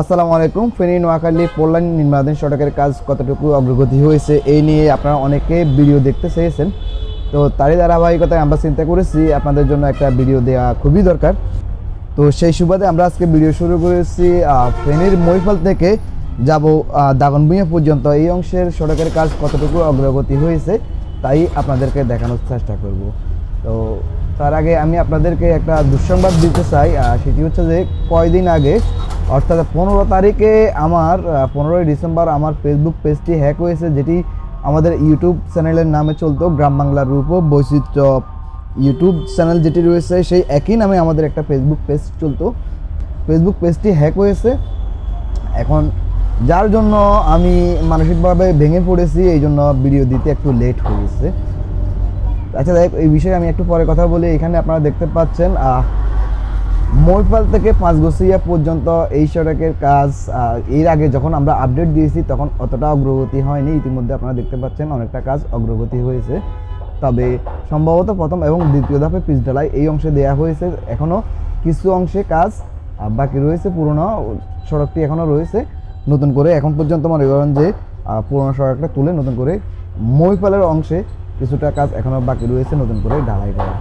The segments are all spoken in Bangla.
আসসালামু আলাইকুম। ফেনী, নোয়াখালী পোল্লাইন নির্মাণাধীন সড়কের কাজ কতটুকু অগ্রগতি হয়েছে এই নিয়ে আপনারা অনেকে ভিডিও দেখতে চেয়েছেন। তো তারই ধারাবাহিকতায় আমরা চিন্তা করেছি, আপনাদের জন্য একটা ভিডিও দেওয়া খুবই দরকার। তো সেই সুবাদে আমরা আজকে ভিডিও শুরু করেছি ফেনীর মহিফল থেকে যাব দাগনভূঞা পর্যন্ত। এই অংশের সড়কের কাজ কতটুকু অগ্রগতি হয়েছে তাই আপনাদেরকে দেখানোর চেষ্টা করব। তো তার আগে আমি আপনাদেরকে একটা দুঃসংবাদ দিতে চাই সেটি হচ্ছে যে কয়দিন আগে অর্থাৎ পনেরো তারিখে আমার পনেরোই ডিসেম্বর আমার ফেসবুক পেজটি হ্যাক হয়েছে, যেটি আমাদের ইউটিউব চ্যানেলের নামে চলতো, গ্রাম বাংলার রূপ বৈচিত্র্য ইউটিউব চ্যানেল যেটি রয়েছে, সেই একই নামে আমাদের একটা ফেসবুক পেজ চলতো। ফেসবুক পেজটি হ্যাক হয়েছে। এখন যার জন্য আমি মানসিকভাবে ভেঙে পড়েছি, এই জন্য ভিডিও দিতে একটু লেট হয়েছে। আচ্ছা দেখ, এই বিষয়ে আমি একটু পরে কথা বলি। এখানে আপনারা দেখতে পাচ্ছেন মৈপাল থেকে পাঁচগছিয়া পর্যন্ত এই সড়কের কাজ এর আগে যখন আমরা আপডেট দিয়েছি, তখন অতটা অগ্রগতি হয়নি। ইতিমধ্যে আপনারা দেখতে পাচ্ছেন অনেকটা কাজ অগ্রগতি হয়েছে। তবে সম্ভবত প্রথম এবং দ্বিতীয় ধাপে পিচ ঢালাই এই অংশে দেয়া হয়েছে। এখনও কিছু অংশে কাজ বাকি রয়েছে পুরনো সড়কটি এখনও রয়েছে। নতুন করে এখন পর্যন্ত মনে করেন যে পুরনো সড়কটা তুলে নতুন করে মহিপালের অংশে কিছুটা কাজ এখনও বাকি রয়েছে, নতুন করে ঢালাই করা।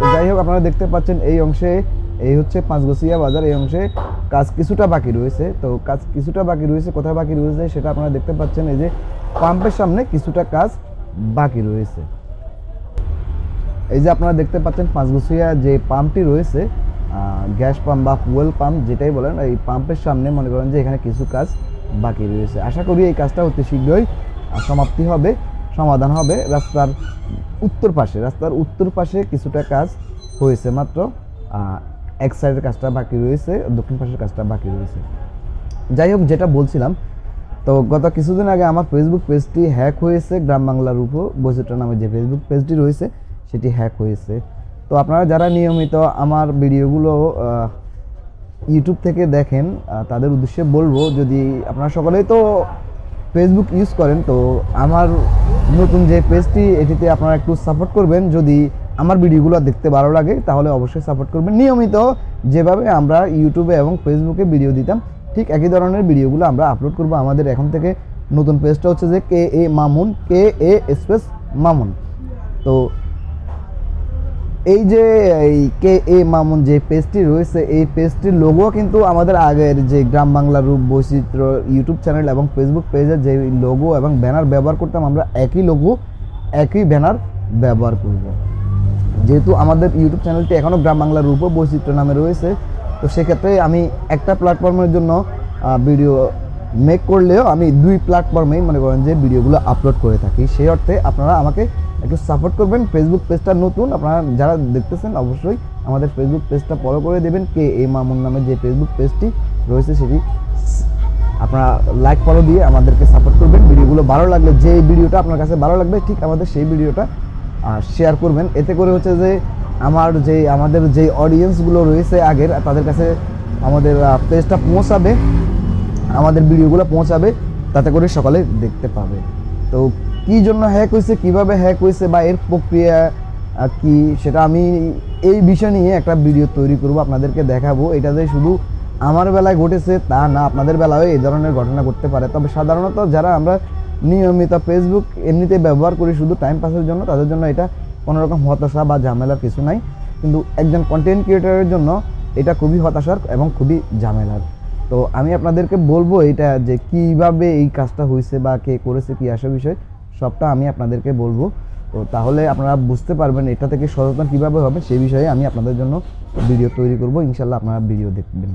যাই হোক, আপনারা দেখতে পাচ্ছেন এই অংশে, এই হচ্ছে পাঁচগছিয়া বাজার, এই অংশে কাজ কিছুটা বাকি রয়েছে। তো কাজ কিছুটা বাকি রয়েছে, কোথায় বাকি রয়েছে সেটা আপনারা দেখতে পাচ্ছেন, এই যে পাম্পের সামনে কিছুটা কাজ বাকি রয়েছে। এই যে আপনারা দেখতে পাচ্ছেন পাঁচগছিয়া যে পাম্পটি রয়েছে গ্যাস পাম্প বা ফুয়েল পাম্প যেটাই বলেন, এই পাম্পের সামনে মনে করেন যে এখানে কিছু কাজ বাকি রয়েছে। আশা করি এই কাজটা অতি শীঘ্রই সমাপ্তি হবে। সমাধান হবে। রাস্তার উত্তর পাশে, রাস্তার উত্তর পাশে কিছুটা কাজ হয়েছে মাত্র। এক সাইডের কাজটা বাকি রয়েছে, দক্ষিণ পাশের কাজটা বাকি রয়েছে। যাই হোক, যেটা বলছিলাম, তো গত কিছুদিন আগে আমার ফেসবুক পেজটি হ্যাক হয়েছে, গ্রাম বাংলার উপর বৈচিত্র্য নামে যে ফেসবুক পেজটি রয়েছে, সেটি হ্যাক হয়েছে। তো আপনারা যারা নিয়মিত আমার ভিডিওগুলো ইউটিউব থেকে দেখেন তাদের উদ্দেশ্যে বলব, যদি আপনারা সকলেই তো ফেসবুক ইউজ করেন, তো আমার নতুন যে পেজটি, এটিতে আপনারা একটু সাপোর্ট করবেন। যদি আমার ভিডিওগুলো দেখতে ভালো লাগে, তাহলে অবশ্যই সাপোর্ট করবেন। নিয়মিত যেভাবে আমরা ইউটিউবে এবং ফেসবুকে ভিডিও দিতাম, ঠিক একই ধরনের ভিডিওগুলো আমরা আপলোড করব আমাদের এখন থেকে। নতুন পেজটা হচ্ছে যে K A Mamun, K A space Mamun. তো এই যে, এই কে, এ মামুন যে পেজটি রয়েছে, এই পেজটির লোগো কিন্তু আমাদের আগের যে গ্রাম বাংলা রূপ বৈচিত্র্য ইউটিউব চ্যানেল এবং ফেসবুক পেজের যে লোগো এবং ব্যানার ব্যবহার করতাম, আমরা একই লোগো একই ব্যানার ব্যবহার করব। যেহেতু আমাদের ইউটিউব চ্যানেলটি এখনও গ্রাম বাংলা রূপ বৈচিত্র্য নামে রয়েছে, তো সেক্ষেত্রে আমি একটা প্ল্যাটফর্মের জন্য ভিডিও মেক করলেও আমি দুই প্ল্যাটফর্মেই মনে করেন যে ভিডিওগুলো আপলোড করে থাকি। সেই অর্থে আপনারা আমাকে একটু সাপোর্ট করবেন। ফেসবুক পেজটা নতুন, আপনারা যারা দেখতেছেন, অবশ্যই আমাদের ফেসবুক পেজটা ফলো করে দেবেন। কে এ মামুন নামে যে ফেসবুক পেজটি রয়েছে সেটি আপনারা লাইক ফলো দিয়ে আমাদেরকে সাপোর্ট করবেন। ভিডিওগুলো ভালো লাগলে, যে ভিডিওটা আপনার কাছে ভালো লাগবে, ঠিক আমাদের সেই ভিডিওটা শেয়ার করবেন। এতে করে হচ্ছে যে আমার যে, আমাদের যে অডিয়েন্সগুলো রয়েছে আগের, তাদের কাছে আমাদের পেজটা পৌঁছাবে, আমাদের ভিডিওগুলো পৌঁছাবে, তাতে করে সকালে দেখতে পাবে। তো কি জন্য হ্যাক হয়েছে কীভাবে হ্যাক হয়েছে বা এর প্রক্রিয়া কি সেটা আমি এই বিষয় নিয়ে একটা ভিডিও তৈরি করব, আপনাদেরকে দেখাবো। এটা যে শুধু আমার বেলায় ঘটেছে তা না, আপনাদের বেলায় এই ধরনের ঘটনা ঘটতে পারে। তবে সাধারণত যারা আমরা নিয়মিত ফেসবুক এমনিতে ব্যবহার করি শুধু টাইম পাসের জন্য, তাদের জন্য এটা কোনো রকম হতাশা বা ঝামেলার কিছু নাই। কিন্তু একজন কন্টেন্ট ক্রিয়েটারের জন্য এটা খুবই হতাশার এবং খুবই ঝামেলার। তো আমি আপনাদেরকে বলব এটা যে কীভাবে এই কাজটা হয়েছে বা কে করেছে, কি আসা বিষয় সবটা আমি আপনাদেরকে বলব। তো তাহলে আপনারা বুঝতে পারবেন এটা থেকে সচেতন কীভাবে হবে, সেই বিষয়ে আমি আপনাদের জন্য ভিডিও তৈরি করব। ইনশাল্লাহ আপনারা ভিডিও দেখবেন।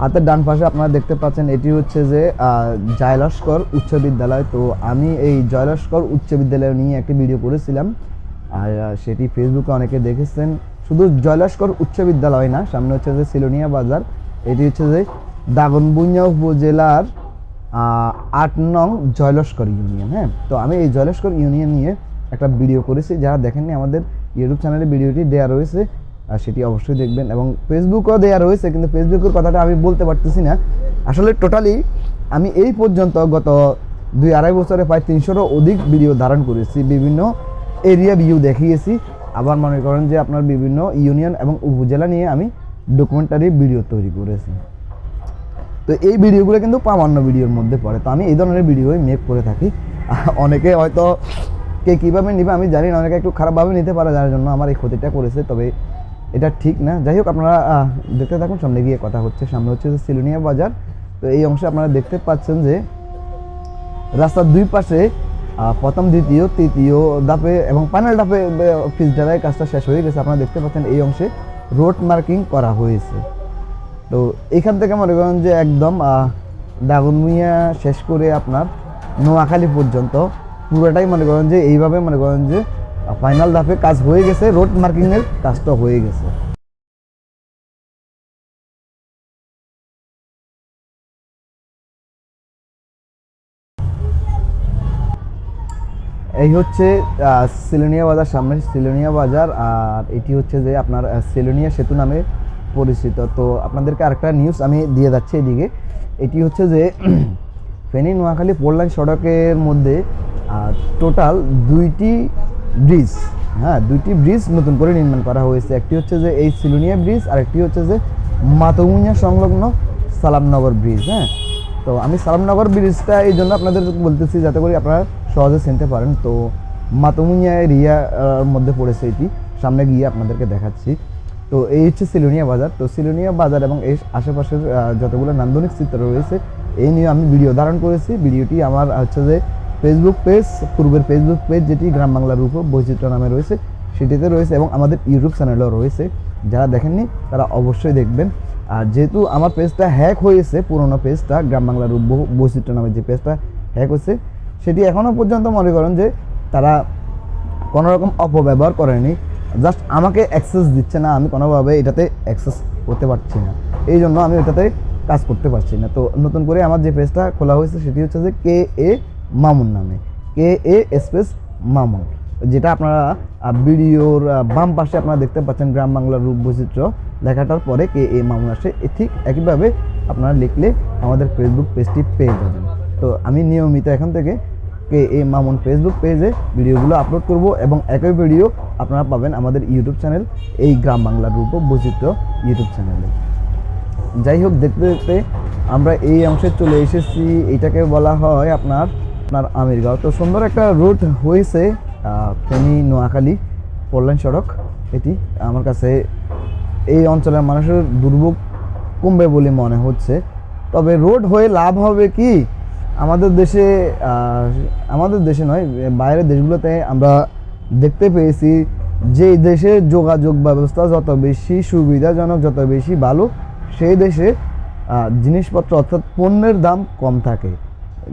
হাতের ডান পাশে আপনারা দেখতে পাচ্ছেন, এটি হচ্ছে যে জয়লস্কর উচ্চ বিদ্যালয়। তো আমি এই জয়লস্কর উচ্চ বিদ্যালয় নিয়ে একটি ভিডিও করেছিলাম। আর সেটি ফেসবুকে অনেকে দেখেছেন। শুধু জয়লস্কর উচ্চ বিদ্যালয় না, সামনে হচ্ছে যে সিলোনিয়া বাজার। এটি হচ্ছে যে দাগনবুনিয়া উপজেলার আট নং জয়লস্কর ইউনিয়ন হ্যাঁ? তো আমি এই জয়লস্কর ইউনিয়ন নিয়ে একটা ভিডিও করেছি। যারা দেখেননি আমাদের ইউটিউব চ্যানেলে ভিডিওটি দেওয়া রয়েছে সেটি অবশ্যই দেখবেন। এবং ফেসবুকও দেওয়া রয়েছে, কিন্তু ফেসবুকের কথাটা আমি বলতে পারতেছি না। আসলে টোটালি আমি এই পর্যন্ত গত দুই আড়াই বছরে প্রায় তিনশোরও অধিক ভিডিও ধারণ করেছি, বিভিন্ন এরিয়া ভিউ দেখিয়েছি। আবার মনে করেন যে আপনার বিভিন্ন ইউনিয়ন এবং উপজেলা নিয়ে আমি ডকুমেন্টারি ভিডিও তৈরি করেছি। তো এই ভিডিওগুলো কিন্তু প্রামাণ্য ভিডিওর মধ্যে পড়ে। তো আমি এই ধরনের ভিডিওই মেক করে থাকি। অনেকে হয়তো কে কীভাবে নেবে আমি জানি না, অনেকে একটু খারাপভাবে নিতে পারে, যার জন্য আমার এই ক্ষতিটা করেছে। তবে এটা ঠিক না। যাই হোক, আপনারা দেখতে থাকুন, সামনে গিয়ে কথা হচ্ছে। সামনে হচ্ছে সিলোনিয়া বাজার। তো এই অংশে আপনারা দেখতে পাচ্ছেন যে রাস্তার দুই পাশে প্রথম, দ্বিতীয়, তৃতীয় ধাপে এবং ফাইনাল ধাপে পিচ ঢালাই কাজটা শেষ হয়ে গেছে। আপনারা দেখতে পাচ্ছেন এই অংশে রোড মার্কিং করা হয়েছে। তো এখান থেকে মনে করেন যে একদম দাগনভূঞা শেষ করে আপনার নোয়াখালী পর্যন্ত। পুরোটাই মনে করেন যে এইভাবে মনে করেন যে ফাইনাল ধাপে কাজ হয়ে গেছে রোড মার্কিংয়ের কাজটা হয়ে গেছে। এই হচ্ছে সিলোনিয়া বাজার, সামনে সিলোনিয়া বাজার, আর এটি হচ্ছে যে আপনার সিলোনিয়া সেতু নামে পরিচিত। তো আপনাদেরকে আরেকটা নিউজ আমি দিয়ে যাচ্ছি এদিকে। এটি হচ্ছে যে ফেনী নোয়াখালী পোললাইন সড়কের মধ্যে টোটাল দুইটি ব্রিজ হ্যাঁ দুইটি ব্রিজ নতুন করে নির্মাণ করা হয়েছে। একটি হচ্ছে যে এই সিলোনিয়া ব্রিজ আর একটি হচ্ছে যে মাতমুনিয়া সংলগ্ন সালামনগর ব্রিজ হ্যাঁ। তো আমি সালামনগর ব্রিজটা এই জন্য আপনাদের বলতেছি যাতে করে আপনারা সহজে চিনতে পারেন। তো মাতমুনিয়া এরিয়া মধ্যে পড়েছে এটি। সামনে গিয়ে আপনাদেরকে দেখাচ্ছি। তো এই হচ্ছে সিলোনিয়া বাজার। তো সিলোনিয়া বাজার এবং এই আশেপাশের যতগুলো নান্দনিক চিত্র রয়েছে, এই নিয়ে আমি ভিডিও ধারণ করেছি। ভিডিওটি আমার হচ্ছে যে ফেসবুক পেজ পূর্বের ফেসবুক পেজ যেটি গ্রাম বাংলার রূপ বৈচিত্র্য নামে রয়েছে, সেটিতে রয়েছে এবং আমাদের ইউটিউব চ্যানেলও রয়েছে। যারা দেখেননি, তারা অবশ্যই দেখবেন। আর যেহেতু আমার পেজটা হ্যাক হয়েছে, পুরোনো পেজটা গ্রাম বাংলার রূপ বৈচিত্র্য নামে যে পেজটা হ্যাক হয়েছে, সেটি এখনও পর্যন্ত মনে করেন যে তারা কোনো রকম অপব্যবহার করেনি। জাস্ট আমাকে অ্যাক্সেস দিচ্ছে না, আমি কোনোভাবে এটাতে অ্যাক্সেস করতে পারছি না। এই জন্য আমি এটাতে কাজ করতে পারছি না। তো নতুন করে আমার যে পেজটা খোলা হয়েছে, সেটি হচ্ছে যে কে এ মামুন নামে। K A space Mamun. যেটা আপনারা ভিডিওর বাম পাশে আপনারা দেখতে পাচ্ছেন গ্রাম বাংলার রূপ বৈচিত্র্য। লেখাটার পরে কে এ মামুন আসে, এ ঠিক একইভাবে আপনারা লিখলে আমাদের ফেসবুক পেজটি পেয়ে যাবেন। তো আমি নিয়মিত এখান থেকে কে এ মামুন ফেসবুক পেজে ভিডিওগুলো আপলোড করব এবং একই ভিডিও আপনারা পাবেন আমাদের ইউটিউব চ্যানেল এই গ্রাম বাংলার রূপ বৈচিত্র্য ইউটিউব চ্যানেলে যাই হোক, দেখতে দেখতে আমরা এই অংশে চলে এসেছি। এটাকে বলা হয় আপনার আপনার আমিরগাঁও। তো সুন্দর একটা রুট হয়েছে ফেনী, নোয়াখালী কল্যাণ সড়ক। এটি আমার কাছে এই অঞ্চলের মানুষের দুর্ভোগ কমবে বলে মনে হচ্ছে। তবে রোড হয়ে লাভ হবে কি? আমাদের দেশে আমাদের দেশে নয়, বাইরের দেশগুলোতে আমরা দেখতে পেয়েছি যে দেশের যোগাযোগ ব্যবস্থা যত বেশি সুবিধাজনক, যত বেশি ভালো, সেই দেশে জিনিসপত্র অর্থাৎ পণ্যের দাম কম থাকে।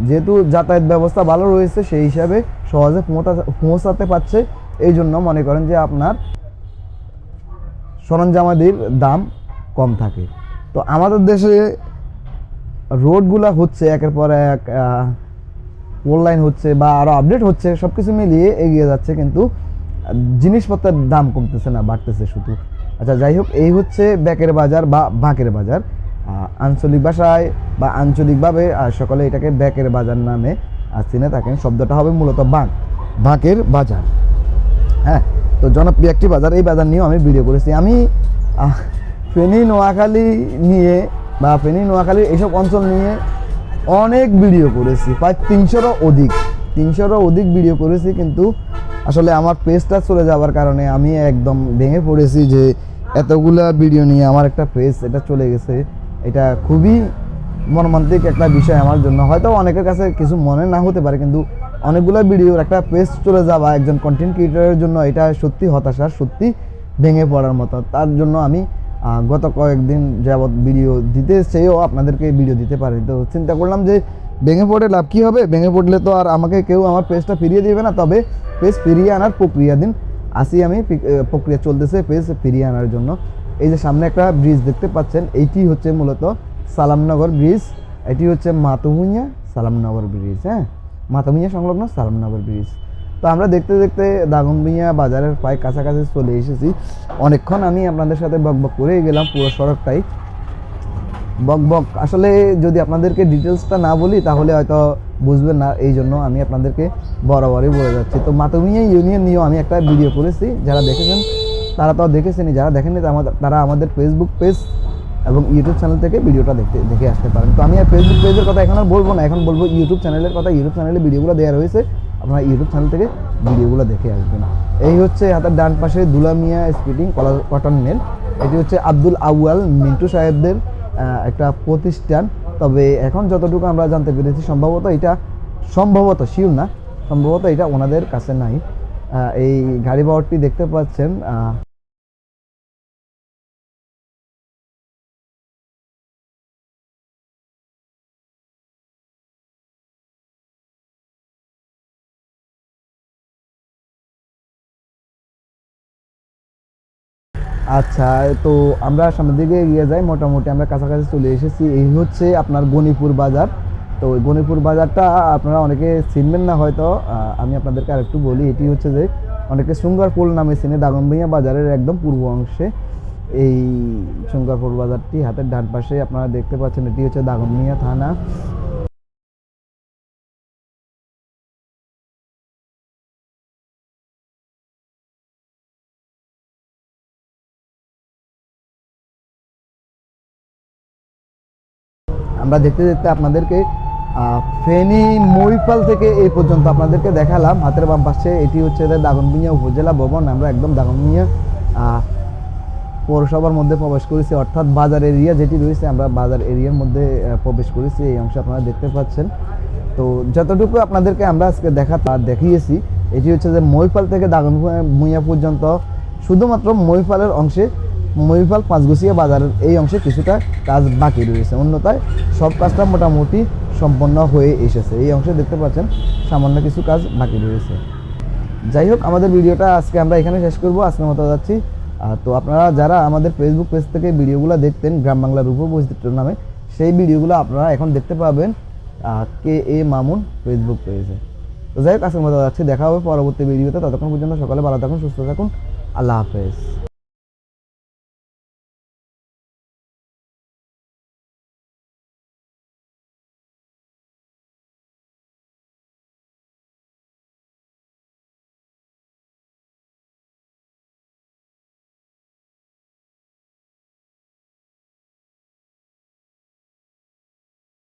যেহেতু যাতায়াত ব্যবস্থা ভালো রয়েছে, সেই হিসাবে সহজে পৌঁছা- পৌঁছাতে পারছে। এই জন্য মনে করেন যে আপনার সরঞ্জামাদির দাম কম থাকে। তো আমাদের দেশে রোডগুলা হচ্ছে, একের পর এক অনলাইন হচ্ছে বা আরও আপডেট হচ্ছে সব কিছু মিলিয়ে এগিয়ে যাচ্ছে, কিন্তু জিনিসপত্রের দাম কমতেছে না, বাড়তেছে শুধু। আচ্ছা যাই হোক, এই হচ্ছে ব্যাকের বাজার বা বাঁকের বাজার। আঞ্চলিক ভাষায় বা আঞ্চলিকভাবে সকলে এটাকে ব্যাকের বাজার নামে চিনে থাকেন। শব্দটা হবে মূলত বাঁক। বাঁকের বাজার। হ্যাঁ তো জনপ্রিয় একটি বাজার, এই বাজার নিয়েও আমি ভিডিও করেছি। আমি ফেনী, নোয়াখালী নিয়ে বা ফেনী, নোয়াখালী এইসব অঞ্চল নিয়ে অনেক ভিডিও করেছি। প্রায় তিনশোরও অধিক তিনশোরও অধিক ভিডিও করেছি, কিন্তু আসলে আমার পেজটা চলে যাওয়ার কারণে আমি একদম ভেঙে পড়েছি যে এতগুলা ভিডিও নিয়ে আমার একটা পেজ এটা চলে গেছে। এটা খুবই মর্মান্তিক একটা বিষয় আমার জন্য। হয়তো অনেকের কাছে কিছু মনে না হতে পারে, কিন্তু অনেকগুলো ভিডিওর একটা পেজ চলে যাওয়া একজন কন্টেন্ট ক্রিয়েটরের জন্য এটা সত্যি হতাশার সত্যি ভেঙে পড়ার মতো। তার জন্য আমি গত কয়েকদিন যাবৎ ভিডিও দিতে চেয়েও আপনাদেরকে ভিডিও দিতে পারি তো চিন্তা করলাম যে ভেঙে পড়ে লাভ কী হবে? ভেঙে পড়লে তো আর আমাকে কেউ আমার পেজটা ফিরিয়ে দিবে না, তবে পেজ ফিরিয়ে আনার প্রক্রিয়া দিন। আসি আমি প্রক্রিয়া চলতেছে পেজ ফিরিয়ে আনার জন্য। এই যে সামনে একটা ব্রিজ দেখতে পাচ্ছেন, এইটি হচ্ছে মূলত সালামনগর ব্রিজ, এটি হচ্ছে মাতুভুঁইয়া সালামনগর ব্রিজ হ্যাঁ? মাতুভুঁইয়া সংলগ্ন সালামনগর ব্রিজ। তো আমরা দেখতে দেখতে দাগনভুঁইয়া বাজারের প্রায় কাছাকাছি চলে এসেছি। অনেকক্ষণ আমি আপনাদের সাথে বকবক করেই গেলাম পুরো সড়কটাই। বক বক, আসলে যদি আপনাদেরকে ডিটেলসটা না বলি, তাহলে হয়তো বুঝবেন না, এই জন্য আমি আপনাদেরকে বরাবরই বলে যাচ্ছি। তো মাতমিয়া ইউনিয়ন নিয়েও আমি একটা ভিডিও করেছি, যারা দেখেছেন তারা তো দেখেছেনই, যারা দেখেননি তারা আমাদের ফেসবুক পেজ এবং ইউটিউব চ্যানেল থেকে ভিডিওটা দেখতে দেখে আসতে পারেন। তো আমি আর ফেসবুক পেজের কথা এখন আর বলব না, এখন বলব ইউটিউব চ্যানেলের কথা। ইউটিউব চ্যানেলে ভিডিওগুলো দেওয়া রয়েছে, আপনারা ইউটিউব চ্যানেল থেকে ভিডিওগুলো দেখে আসবেন। এই হচ্ছে হাতের ডান পাশে দুলামিয়া স্পিডিং কটন মিল এটি হচ্ছে আব্দুল আউয়াল, মিন্টু সাহেবদের একটা প্রতিষ্ঠান। তবে এখন যতটুকু আমরা জানতে পেরেছি, সম্ভবত এটা সম্ভবত শিওর না, সম্ভবত এটা ওনাদের কাছে নাই। এই গাড়ি পাওয়ারটি দেখতে পাচ্ছেন আচ্ছা তো আমরা সামনের দিকে এগিয়ে যাই। মোটামুটি আমরা কাছাকাছি চলে এসেছি। এই হচ্ছে আপনার গণিপুর বাজার। তো ওই গণিপুর বাজারটা আপনারা অনেকে চিনবেন না হয়তো। আমি আপনাদেরকে আরেকটু বলি, এটি হচ্ছে যে অনেকে সুঙ্গারপুল নামে চিনে, দাগনভূঞা বাজারের একদম পূর্ব অংশে। এই সুঙ্গারপুর বাজারটি হাতের ডান পাশে আপনারা দেখতে পাচ্ছেন, এটি হচ্ছে দাগনভূঞা থানা। আমরা দেখতে দেখতে আপনাদেরকে ফেনী মহিপাল থেকে এই পর্যন্ত আপনাদেরকে দেখালাম। হাতের বাম পাশে এটি হচ্ছে যে দাগনভূঞা উপজেলা ভবন। আমরা একদম আহ, পৌরসভার মধ্যে প্রবেশ করেছি অর্থাৎ বাজার এরিয়া যেটি রয়েছে আমরা বাজার এরিয়ার মধ্যে প্রবেশ করেছি। এই অংশে আপনারা দেখতে পাচ্ছেন। তো যতটুকু আপনাদেরকে আমরা আজকে দেখা দেখিয়েছি এটি হচ্ছে যে মহিপাল থেকে দাগনভূঞা পর্যন্ত শুধুমাত্র মহিপালের অংশে মহিপাল পাঁচগুছিয়া বাজারের এই অংশে কিছুটা কাজ বাকি রয়েছে। অন্যথায় সব কাজটা মোটামুটি সম্পন্ন হয়ে এসেছে। এই অংশে দেখতে পাচ্ছেন সামান্য কিছু কাজ বাকি রয়েছে। যাই হোক, আমাদের ভিডিওটা আজকে আমরা এখানে শেষ করব। আজকের মতো যাচ্ছি। তো আপনারা যারা আমাদের ফেসবুক পেজ থেকে ভিডিওগুলো দেখতেন, গ্রাম বাংলার উপবৈচিত্র্য নামে, সেই ভিডিওগুলো আপনারা এখন দেখতে পাবেন কে এ মামুন ফেসবুক পেজে তো যাই হোক, আজকের মতো যাচ্ছি। দেখা হবে পরবর্তী ভিডিওতে। ততক্ষণ পর্যন্ত সকালে ভালো থাকুন, সুস্থ থাকুন। আল্লাহ হাফেজ।